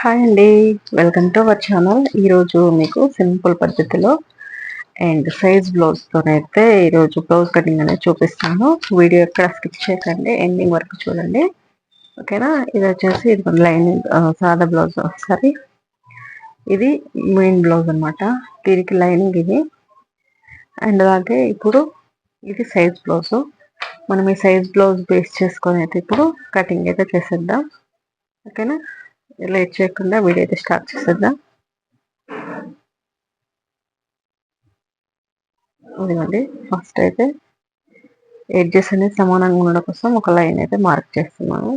Hi అండి. Welcome to our channel ఈరోజు మీకు సింపుల్ పద్ధతిలో అండ్ సైజ్ బ్లౌజ్తోనైతే ఈరోజు బ్లౌజ్ కటింగ్ అనేది చూపిస్తాను. వీడియో ఎక్కడ స్కిప్ చేయకండి. ఎండింగ్ వరకు చూడండి. ఓకేనా ఇది వచ్చేసి ఇది లైనింగ్ సాదా బ్లౌజ్ సారీ ఇది మెయిన్ బ్లౌజ్ అనమాట దీనికి లైనింగ్ ఇది. అండ్ అలాగే ఇప్పుడు ఇది సైజ్ బ్లౌజ్ మనం ఈ సైజ్ బ్లౌజ్ బేస్ చేసుకొని అయితే ఇప్పుడు కటింగ్ అయితే చేసేద్దాం. ఓకేనా లేట్ చేయకుండా వీడియో అయితే స్టార్ట్ చేసేద్దాం. ఇదిగోండి ఫస్ట్ అయితే ఎడ్జెస్ అనేది సమానంగా ఉండడం కోసం ఒక లైన్ అయితే మార్క్ చేస్తున్నాము.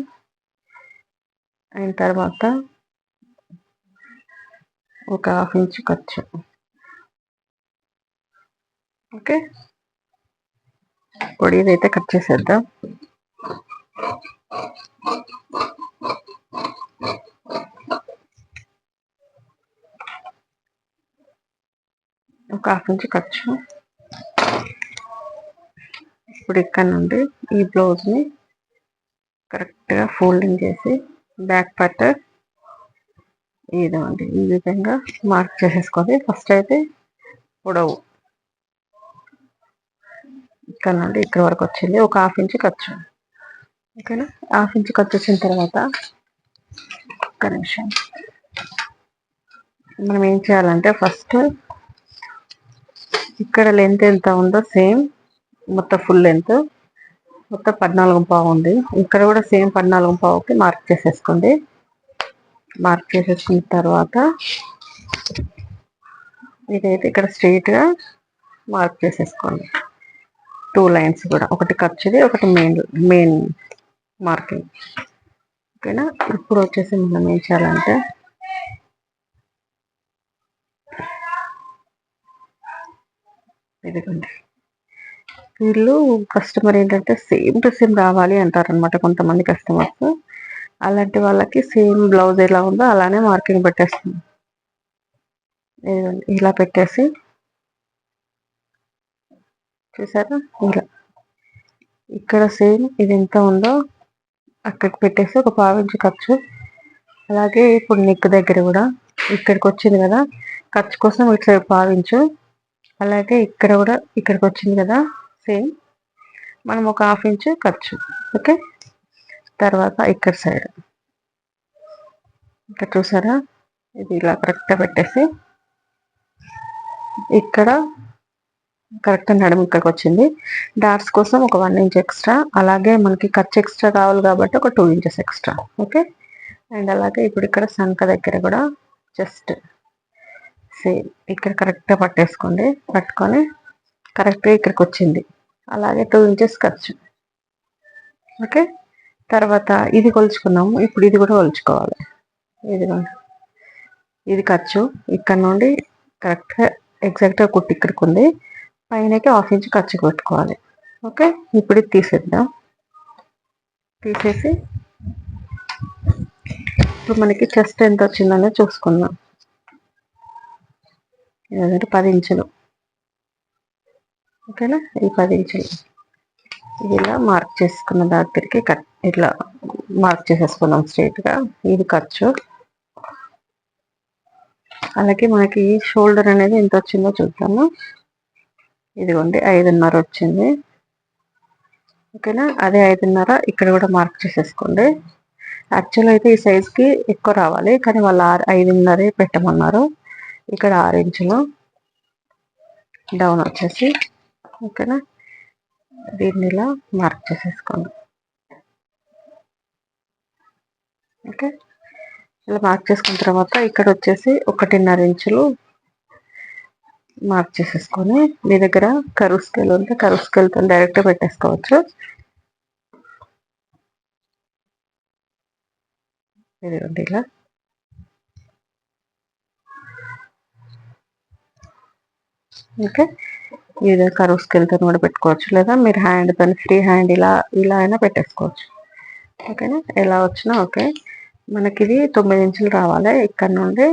అయిన తర్వాత ఒక హాఫ్ ఇంచ్ ఖర్చు ఓకే? పొడిదైతే కట్ చేసేద్దాం. ఒక హాఫ్ ఇంచ్ ఖర్చు ఇప్పుడు ఇక్కడ నుండి ఈ బ్లౌజ్ని కరెక్ట్గా ఫోల్డింగ్ చేసి బ్యాక్ పట్ట ఇదండి ఈ విధంగా మార్క్ చేసేసుకోవాలి ఫస్ట్ అయితే పొడవు. ఇక్కడ నుండి ఇక్కడ వరకు వచ్చింది. ఒక హాఫ్ ఇంచ్ ఖర్చు ఓకేనా? హాఫ్ ఇంచ్ ఖర్చు వచ్చిన తర్వాత ఒక్క నిమిషం. మనం ఏం చేయాలంటే ఫస్ట్ ఇక్కడ లెంత్ ఎంత ఉందో సేమ్ మొత్తం ఫుల్ లెంత్ మొత్తం పద్నాలుగు పావు ఉంది. ఇక్కడ కూడా సేమ్ పద్నాలుగు పావుకి మార్క్ చేసేసుకోండి. మార్క్ చేసేసుకున్న తర్వాత ఇదైతే ఇక్కడ స్ట్రైట్గా మార్క్ చేసేసుకోండి. టూ లైన్స్ కూడా ఒకటి ఖర్చుది ఒకటి మెయిన్ మెయిన్ మార్కింగ్ ఓకేనా ఇప్పుడు వచ్చేసి మనం ఏం చేయాలంటే ఇదిగోండి. వీళ్ళు కస్టమర్ ఏంటంటే సేమ్ టు సేమ్ రావాలి అంటారనమాట కొంతమంది కస్టమర్స్ అలాంటి వాళ్ళకి సేమ్ బ్లౌజ్ ఎలా ఉందో అలానే మార్కింగ్ పెట్టేస్తుంది. ఇలా పెట్టేసి చూసారా? ఇలా. ఇక్కడ సేమ్ ఇది ఎంత ఉందో అక్కడికి పెట్టేసి ఒక పావించి ఖర్చు. అలాగే ఇప్పుడు నెక్ దగ్గర కూడా ఇక్కడికి వచ్చింది కదా ఖర్చు కోసం ఇటు సైడ్ పావించు అలాగే ఇక్కడ కూడా ఇక్కడికి వచ్చింది కదా సేమ్ మనం ఒక హాఫ్ ఇంచ్ ఖర్చు ఓకే తర్వాత ఇక్కడ సైడ్ ఇక్కడ చూసారా? ఇది ఇలా కరెక్ట్గా పెట్టేసి. ఇక్కడ కరెక్ట్ నడుము ఇక్కడికి వచ్చింది. డాట్స్ కోసం ఒక వన్ ఇంచ్ ఎక్స్ట్రా అలాగే మనకి ఖర్చు ఎక్స్ట్రా కావాలి కాబట్టి ఒక two inches extra okay and అలాగే ఇప్పుడు ఇక్కడ సంఖ దగ్గర కూడా జస్ట్ సేమ్ ఇక్కడ కరెక్ట్గా పట్టేసుకోండి. పట్టుకొని కరెక్ట్గా ఇక్కడికి వచ్చింది అలాగే టూ ఇంచెస్ ఖర్చు. ఓకే? తర్వాత ఇది కొలుచుకున్నాము. ఇప్పుడు ఇది కూడా కొలుచుకోవాలి. ఇది ఇది ఖర్చు. ఇక్కడ నుండి కరెక్ట్గా ఎగ్జాక్ట్గా కుట్టి ఇక్కడికి ఉంది పైనకి హాఫ్ ఇంచ్ ఖర్చు కొట్టుకోవాలి ఓకే? ఇప్పుడు ఇది తీసేద్దాం. తీసేసి ఇప్పుడు మనకి చెస్ట్ ఎంత వచ్చిందనే చూసుకుందాం. ఏదంటే పది ఇంచులు. ఓకేనా? ఈ పది ఇంచులు. ఇలా మార్క్ చేసుకున్న దగ్గరికి కట్ ఇట్లా మార్క్ చేసేసుకున్నాం స్ట్రైట్గా ఇది ఖర్చు. అలాగే మనకి షోల్డర్ అనేది ఎంత వచ్చిందో చూద్దాము. ఇదిగోండి ఐదున్నర వచ్చింది. ఓకేనా? అదే ఐదున్నర ఇక్కడ కూడా మార్క్ చేసేసుకోండి. యాక్చువల్ అయితే ఈ సైజ్కి ఎక్కువ రావాలి కానీ వాళ్ళు ఆరు ఐదున్నరే పెట్టమన్నారు. ఇక్కడ ఆరు ఇంచులు డౌన్ వచ్చేసి ఇక్కడ దీన్ని ఇలా మార్క్ చేసేసుకోండి. ఓకే? ఇలా మార్క్ చేసుకున్న తర్వాత ఇక్కడ వచ్చేసి ఒకటిన్నర ఇంచులు మార్క్ చేసేసుకొని మీ దగ్గర కరువు స్కేల్ ఉంటే కరువు స్కేల్తో డైరెక్ట్గా పెట్టేసుకోవచ్చు. ఇదిగోండి ఇలా. ఓకే. ఇది కరువు స్కిల్తో కూడా పెట్టుకోవచ్చు లేదా మీరు హ్యాండ్ పని ఫ్రీ హ్యాండ్ ఇలా ఇలా అయినా పెట్టేసుకోవచ్చు. ఓకేనా? ఎలా వచ్చినా ఓకే. మనకి ఇది తొమ్మిది ఇంచులు రావాలి. ఇక్కడ నుండి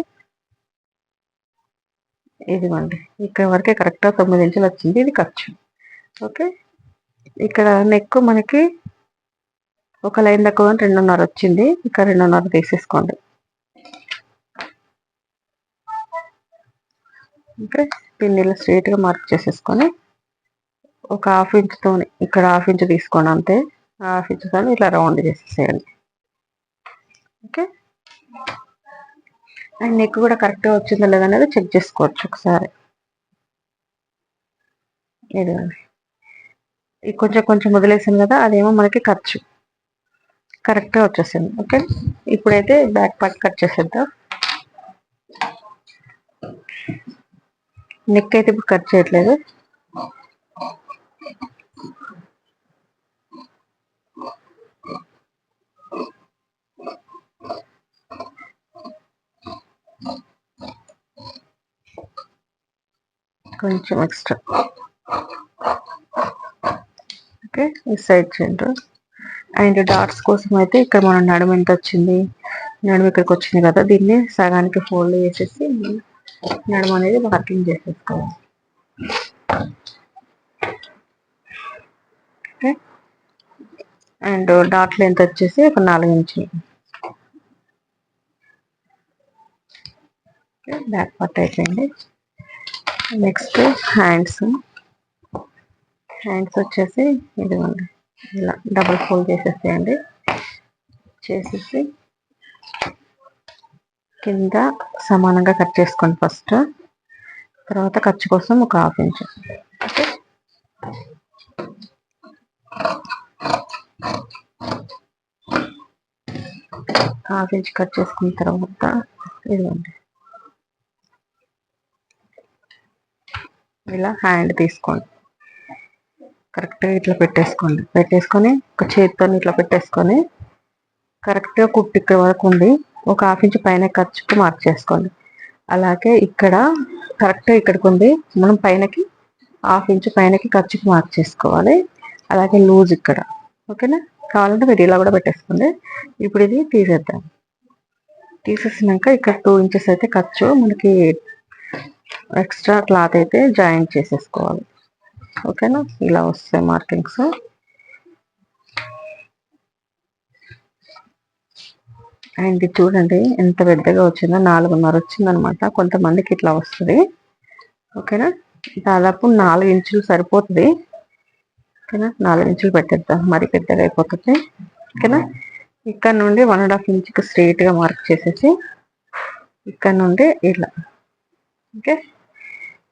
ఇదిగోండి. ఇక్కడ వరకే కరెక్ట్గా తొమ్మిది ఇంచులు వచ్చింది. ఇది ఖర్చు. ఓకే. ఇక్కడ నెక్ మనకి ఒక లైన్ తక్కువ రెండున్నర వచ్చింది. ఇక్కడ రెండున్నర తీసేసుకోండి. ఓకే. పిండిలో స్ట్రైట్గా మార్క్ చేసేసుకొని ఒక హాఫ్ ఇంచ్తో ఇక్కడ హాఫ్ ఇంచ్ తీసుకోండి అంతే. హాఫ్ ఇంచ్తో ఇట్లా రౌండ్ చేసేసేయండి. ఓకే? అండ్ నెక్ కూడా కరెక్ట్గా వచ్చిందో లేదనేది చెక్ చేసుకోవచ్చు ఒకసారి. ఇది కొంచెం కొంచెం వదిలేసాను కదా అదేమో మనకి ఖర్చు. కరెక్ట్గా వచ్చేసింది. ఓకే? ఇప్పుడైతే బ్యాక్ పార్ట్ కట్ చేసేద్దాం. నెక్ అయితే ఇప్పుడు కట్ చేయట్లేదు. కొంచెం ఎక్స్ట్రా ఓకే ఈ సైడ్ సెంటర్ అండ్ డాట్స్ కోసం అయితే ఇక్కడ మనం నడుము ఎంత వచ్చింది? నడుము ఇక్కడికి వచ్చింది కదా దీన్ని సగానికి ఫోల్డ్ చేసేసి నడుము అనేది వర్కింగ్ చేసేసుకోవాలి. ఓకే. అండ్ డాట్ లెంత్ వచ్చేసి ఒక నాలుగు ఇంచులు. బ్యాక్ పార్ట్ అయిపోయింది. Next hands. హ్యాండ్స్ వచ్చేసి ఇదిగోండి ఇలా డబుల్ ఫోల్డ్ చేసేసేయండి. చేసేసి కింద సమానంగా కట్ చేసుకోండి ఫస్ట్. తర్వాత ఖర్చు కోసం ఒక half inch. Okay? Half inch cut చేసుకున్న తర్వాత ఇదిగోండి. ఇలా హ్యాండ్ తీసుకోండి. కరెక్ట్గా ఇట్లా పెట్టేసుకోండి. పెట్టేసుకొని ఒక చేతితో ఇట్లా పెట్టేసుకొని కరెక్ట్గా కుట్టు ఇక్కడ వరకు ఉండి ఒక హాఫ్ ఇంచ్ పైన ఖర్చుకు మార్క్ చేసుకోండి అలాగే ఇక్కడ కరెక్ట్ ఇక్కడికి ఉంది. మనం పైనకి హాఫ్ ఇంచ్ పైనకి ఖర్చుకు మార్క్ చేసుకోవాలి. అలాగే లూజ్ ఇక్కడ. ఓకేనా? కావాలంటే మీరు ఇలా కూడా పెట్టేసుకోండి. ఇప్పుడు ఇది తీసేద్దాం. తీసేసినాక ఇక్కడ టూ ఇంచెస్ అయితే ఖర్చు. మనకి ఎక్స్ట్రా క్లాత్ అయితే జాయింట్ చేసేసుకోవాలి. ఓకేనా? ఇలా వస్తాయి మార్కింగ్స్. అండ్ చూడండి ఎంత పెద్దగా వచ్చిందో నాలుగున్నర వచ్చిందనమాట. కొంతమందికి ఇట్లా వస్తుంది. ఓకేనా? దాదాపు నాలుగు ఇంచులు సరిపోతుంది. ఓకేనా? నాలుగు ఇంచులు పెట్టేద్దాం. మరి పెద్దగా అయిపోతుంది. ఓకేనా? ఇక్కడ నుండి వన్ అండ్ హాఫ్ ఇంచ్కి స్ట్రైట్గా మార్క్ చేసేసి ఇక్కడ నుండి ఇలా. ఓకే?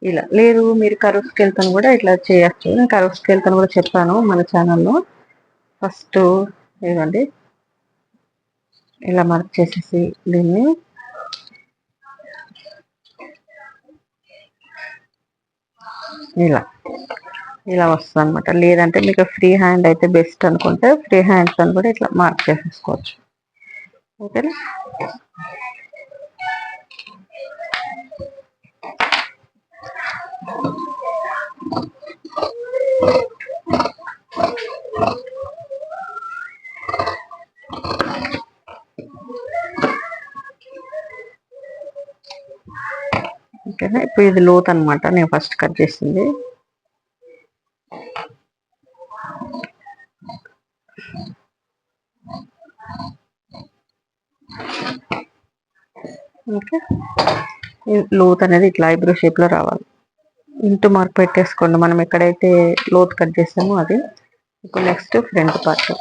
ఇలా. లేదు మీరు కరువు స్కేల్తో కూడా ఇట్లా చేయొచ్చు. నేను కరువు స్కేల్తో కూడా చెప్పాను మన ఛానల్లో. ఫస్ట్ ఇవ్వండి ఇలా మార్క్ చేసేసి దీన్ని. ఇలా. ఇలా వస్తుంది అనమాట లేదంటే మీకు ఫ్రీ హ్యాండ్ అయితే బెస్ట్ అనుకుంటే ఫ్రీ హ్యాండ్స్ అని కూడా ఇట్లా మార్క్ చేసేసుకోవచ్చు. ఓకేనా ఓకేనా? ఇప్పుడు ఇది లోత్ అనమాట నేను ఫస్ట్ కట్ చేసింది. ఓకే. లోత్ అనేది ఇట్లా ఐబ్రో షేప్లో రావాలి. ఇంటూ మార్క్ పెట్టేసుకోండి. మనం ఎక్కడైతే లోత్ కట్ చేసామో అది. ఇప్పుడు నెక్స్ట్ ఫ్రంట్ పార్ట్.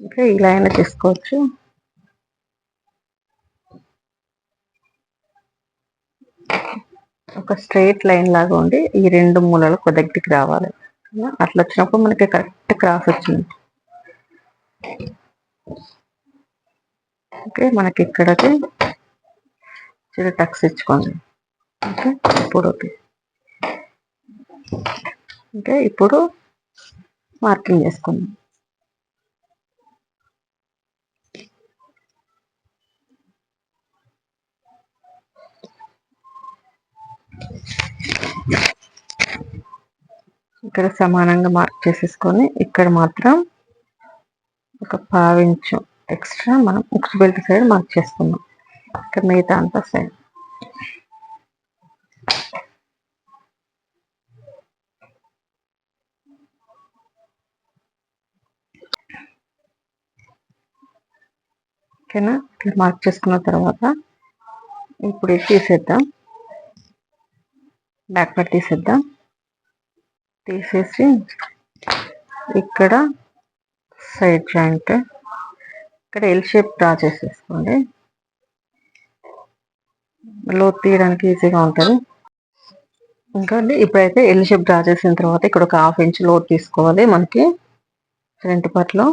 ఇంకా ఇలా అయినా చేసుకోవచ్చు. ఒక స్ట్రైట్ లైన్ లాగా ఉండి ఈ రెండు మూలలు ఒక దగ్గరికి రావాలి. అట్లా వచ్చినప్పుడు మనకి కరెక్ట్ క్రాస్ వచ్చింది. ఓకే మనకి ఇక్కడకి టక్స్ ఇచ్చుకోండి. ఓకే ఇప్పుడు ఓకే ఓకే ఇప్పుడు మార్కింగ్ చేసుకుందాం. ఇక్కడ సమానంగా మార్క్ చేసేసుకొని ఇక్కడ మాత్రం ఒక పావించు ఎక్స్ట్రా మనం ఉక్స్ బెల్ట్ సైడ్ మార్క్ చేసుకుందాం. ఇక్కడ మిగతా అంతా సైడ్ ఓకేనా? ఇక్కడ మార్క్ చేసుకున్న తర్వాత ఇప్పుడు తీసేద్దాం. బ్యాక్ పార్ట్ తీసేద్దాం. తీసేసి ఇక్కడ సైడ్ జాయింట్ ఇక్కడ ఎల్ షేప్ డ్రా చేసేసుకోండి. లో తీయడానికి ఈజీగా ఉంటుంది. ఇంకా అండి ఇప్పుడైతే ఎల్ షేప్ డ్రా చేసిన తర్వాత ఇక్కడ ఒక హాఫ్ ఇంచ్ లోత్ తీసుకోవాలి మనకి ఫ్రంట్ పార్ట్లో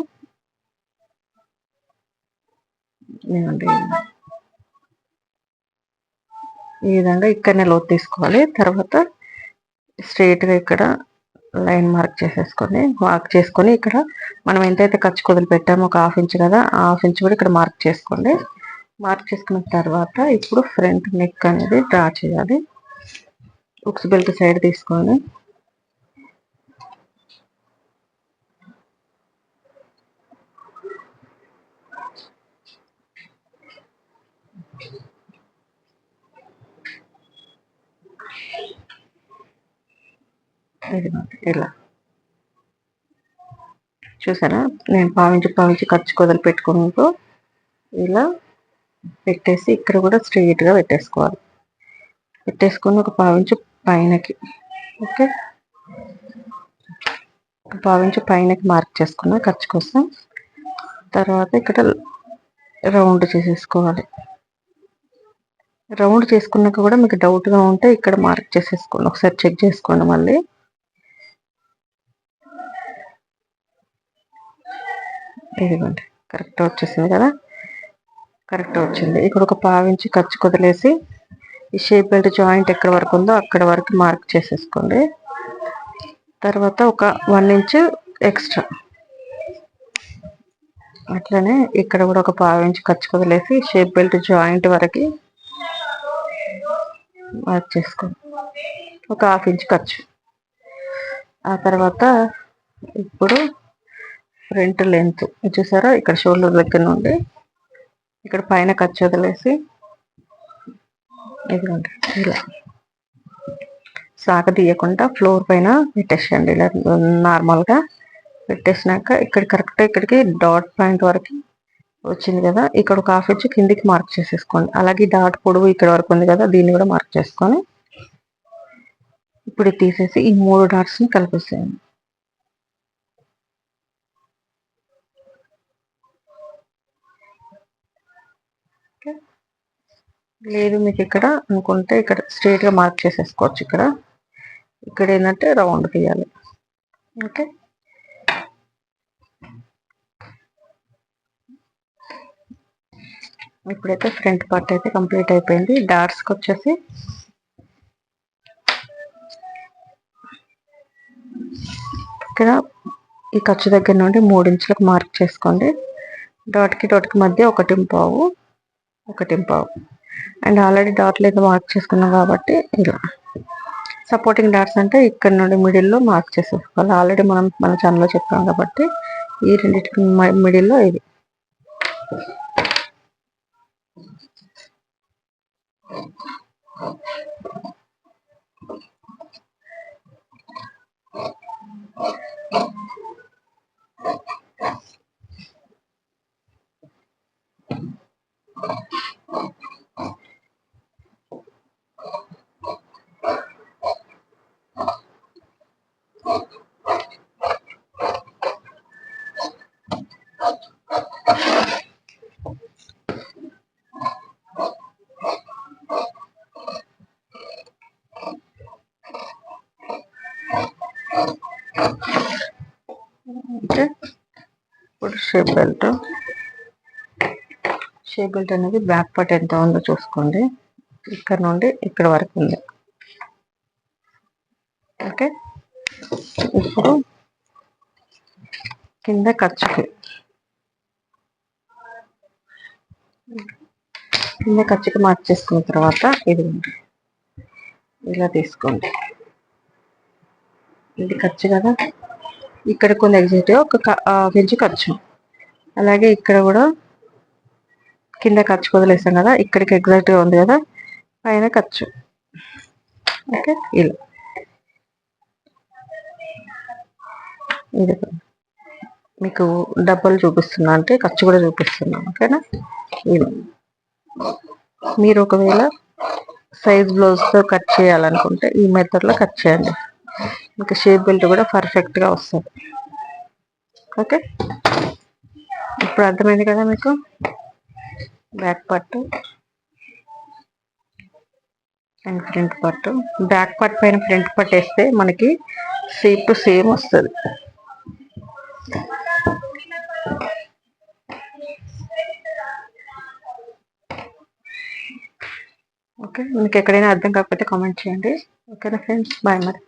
ఈ విధంగా ఇక్కడనే లోతు తీసుకోవాలి. తర్వాత స్ట్రైట్గా ఇక్కడ లైన్ మార్క్ చేసేసుకొని మార్క్ చేసుకొని ఇక్కడ మనం ఎంతైతే ఖర్చు కుదిలి పెట్టామో ఒక హాఫ్ ఇంచ్ కదా హాఫ్ ఇంచ్ కూడా ఇక్కడ మార్క్ చేసుకోండి. మార్క్ చేసుకున్న తర్వాత ఇప్పుడు ఫ్రంట్ నెక్ అనేది డ్రా చేయాలి. ఉక్స్ బెల్ట్ సైడ్ తీసుకొని ఇలా చూసారా? నేను పావించి పావించి ఖర్చు కొదలు పెట్టుకుంటూ ఇలా పెట్టేసి ఇక్కడ కూడా స్ట్రెయిట్గా పెట్టేసుకోవాలి. పెట్టేసుకుని ఒక పావించు పైనకి ఓకే? ఒక పావించు పైనకి మార్క్ చేసుకున్నా ఖర్చు కోసం తర్వాత ఇక్కడ రౌండ్ చేసేసుకోవాలి. రౌండ్ చేసుకున్నాక కూడా మీకు డౌట్గా ఉంటే ఇక్కడ మార్క్ చేసేసుకోండి. ఒకసారి చెక్ చేసుకోండి మళ్ళీ. ఇదిగోండి. కరెక్ట్ వచ్చేసింది కదా? కరెక్ట్ వచ్చింది. ఇక్కడ ఒక పావించి ఖర్చు కుదిలేసి ఈ షేప్ బెల్ట్ జాయింట్ ఎక్కడ వరకు ఉందో అక్కడ వరకు మార్క్ చేసేసుకోండి. తర్వాత ఒక వన్ ఇంచ్ ఎక్స్ట్రా. అట్లనే ఇక్కడ కూడా ఒక పావించి ఖర్చు కుదిలేసి షేప్ బెల్ట్ జాయింట్ వరకు మార్క్ చేసుకోండి ఒక హాఫ్ ఇంచ్ ఖర్చు. ఆ తర్వాత ఇప్పుడు ఫ్రంట్ లెంత్. చూసారా? ఇక్కడ షోల్డర్ దగ్గర నుండి ఇక్కడ పైన ఖర్చు వదిలేసి ఇదిగోండి ఇలా. సాగ తీయకుండా ఫ్లోర్ పైన పెట్టేసండి ఇలా నార్మల్గా పెట్టేసినాక ఇక్కడ కరెక్ట్ ఇక్కడికి డాట్ పాయింట్ వరకు వచ్చింది కదా. ఇక్కడ ఒక హాఫ్ ఇంచ్ కిందికి మార్క్ చేసేసుకోండి. అలాగే డాట్ పొడవు ఇక్కడ వరకు ఉంది కదా దీన్ని కూడా మార్క్ చేసుకొని ఇప్పుడు తీసేసి ఈ మూడు డాట్స్ని కలిపేసేయండి. లేదు మీకు ఇక్కడ అనుకుంటే ఇక్కడ స్ట్రైట్గా మార్క్ చేసేసుకోవచ్చు ఇక్కడ. ఇక్కడ ఏంటంటే రౌండ్ తీయాలి. ఓకే? ఇప్పుడైతే ఫ్రంట్ పార్ట్ అయితే కంప్లీట్ అయిపోయింది. డార్ట్స్కి వచ్చేసి ఇక్కడ ఈ ఖర్చు దగ్గర నుండి మూడు ఇంచులకు మార్క్ చేసుకోండి. డాట్కి డాట్కి మధ్య ఒకటి పావు ఒకటి పావు. అండ్ ఆల్రెడీ డాట్లు అయితే మార్క్ చేసుకున్నాం కాబట్టి ఇలా. సపోర్టింగ్ డాట్స్ అంటే ఇక్కడ నుండి మిడిల్లో మార్క్ చేసేసుకోవాలి. ఆల్రెడీ మనం మన ఛానల్లో చెప్పాం కాబట్టి ఈ రెండింటికి మిడిల్లో ఇది. ఇప్పుడు షేప్ బెల్ట్. షేప్ బెల్ట్ అనేది బ్యాక్ పార్ట్ ఎంత ఉందో చూసుకోండి. ఇక్కడ నుండి ఇక్కడ వరకు ఉంది. ఓకే. ఇప్పుడు కింద ఖర్చుకి కింద ఖర్చుకి మార్చేసుకున్న తర్వాత ఇది ఇలా తీసుకోండి. ఇది ఖర్చు కదా. ఇక్కడ కొన్ని ఎగ్జిట్ ఒక పెంచి ఖర్చు. అలాగే ఇక్కడ కూడా కింద ఖర్చు వదిలేసాం కదా. ఇక్కడికి ఎగ్జాక్ట్గా ఉంది కదా. పైన ఖర్చు. ఓకే? ఇలా. ఇది. మీకు డబ్బులు చూపిస్తున్నా అంటే ఖర్చు కూడా చూపిస్తున్నాను ఓకేనా? ఇలా. మీరు ఒకవేళ సైజ్ బ్లౌజ్తో కట్ చేయాలనుకుంటే ఈ మెథడ్లో కట్ చేయండి. మీకు షేప్ బెల్ట్ కూడా పర్ఫెక్ట్గా వస్తుంది. ఓకే ఇప్పుడు అర్థమైంది కదా మీకు? Back part and front part back part పైన ఫ్రంట్ పట్టు వేస్తే మనకి షేప్ సేమ్ వస్తుంది. ఓకే మీకు ఎక్కడైనా అర్థం కాకపోతే కామెంట్ చేయండి. ఓకేనా ఫ్రెండ్స్ బాయ్ మరి.